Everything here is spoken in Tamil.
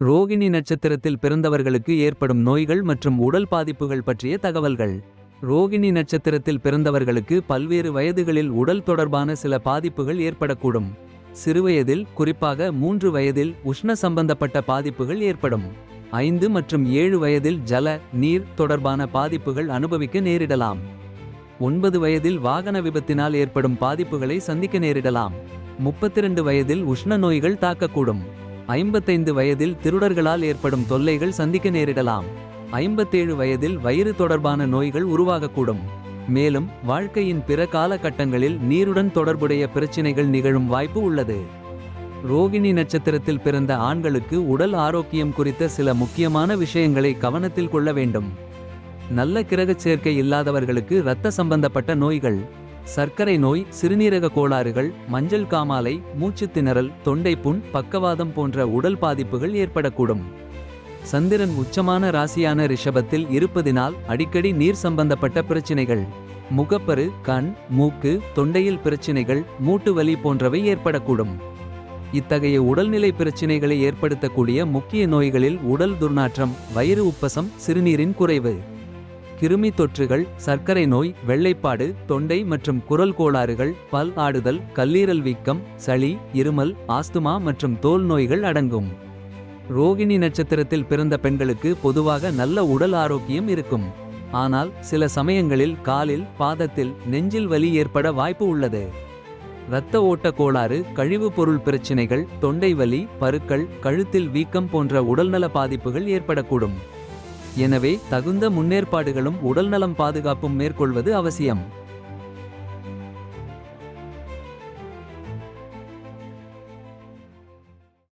ரோகிணி நட்சத்திரத்தில் பிறந்தவர்களுக்கு ஏற்படும் நோய்கள் மற்றும் உடல் பாதிப்புகள் பற்றிய தகவல்கள். ரோகிணி நட்சத்திரத்தில் பிறந்தவர்களுக்கு பல்வேறு வயதுகளில் உடல் தொடர்பான சில பாதிப்புகள் ஏற்படக்கூடும். சிறுவயதில் குறிப்பாக மூன்று வயதில் உஷ்ண சம்பந்தப்பட்ட பாதிப்புகள் ஏற்படும். ஐந்து மற்றும் ஏழு வயதில் ஜல நீர் தொடர்பான பாதிப்புகள் அனுபவிக்க நேரிடலாம். ஒன்பது வயதில் வாகன விபத்தினால் ஏற்படும் பாதிப்புகளை சந்திக்க நேரிடலாம். 32 வயதில் உஷ்ண நோய்கள் தாக்கக்கூடும். 55 வயதில் திருடர்களால் ஏற்படும் தொல்லைகள் சந்திக்க நேரிடலாம். 57 வயதில் வயிறு தொடர்பான நோய்கள் உருவாகக்கூடும். மேலும் வாழ்க்கையின் பிற காலகட்டங்களில் நீருடன் தொடர்புடைய பிரச்சினைகள் நிகழும் வாய்ப்பு உள்ளது. ரோகிணி நட்சத்திரத்தில் பிறந்த ஆண்களுக்கு உடல் ஆரோக்கியம் குறித்த சில முக்கியமான விஷயங்களை கவனத்தில் கொள்ள வேண்டும். நல்ல கிரகச் சேர்க்கை இல்லாதவர்களுக்கு இரத்த சம்பந்தப்பட்ட நோய்கள். சர்க்கரை நோய் சிறுநீரக கோளாறுகள் மஞ்சள் காமாலை மூச்சுத் திணறல் தொண்டைப்புண் பக்கவாதம் போன்ற உடல் பாதிப்புகள் ஏற்படக்கூடும். சந்திரன் உச்சமான ராசியான ரிஷபத்தில் இருப்பதினால் அடிக்கடி நீர் சம்பந்தப்பட்ட பிரச்சினைகள். முகப்பரு கண் மூக்கு தொண்டையில் பிரச்சினைகள் மூட்டு வலி போன்றவை ஏற்படக்கூடும். இத்தகைய உடல்நிலை பிரச்சினைகளை ஏற்படுத்தக்கூடிய முக்கிய நோய்களில் உடல் துர்நாற்றம் வயிறு உப்பசம் சிறுநீரின் குறைவு. கிருமி தொற்றுகள் சர்க்கரை நோய் வெள்ளைப்பாடு தொண்டை மற்றும் குரல் கோளாறுகள் பல் ஆடுதல் கல்லீரல் வீக்கம் சளி இருமல் ஆஸ்துமா மற்றும் தோல் நோய்கள் அடங்கும். ரோகிணி நட்சத்திரத்தில் பிறந்த பெண்களுக்கு பொதுவாக நல்ல உடல் ஆரோக்கியம் இருக்கும். ஆனால் சில சமயங்களில் காலில் பாதத்தில் நெஞ்சில் வலி ஏற்பட வாய்ப்பு உள்ளது. இரத்த ஓட்ட கோளாறு கழிவுப் பொருள் பிரச்சினைகள் தொண்டை வலி பருக்கள் கழுத்தில் வீக்கம் போன்ற உடல்நல பாதிப்புகள் ஏற்படக்கூடும். எனவே தகுந்த முன்னேற்பாடுகளும் உடல்நலம் பாதுகாப்பும் மேற்கொள்வது அவசியம்.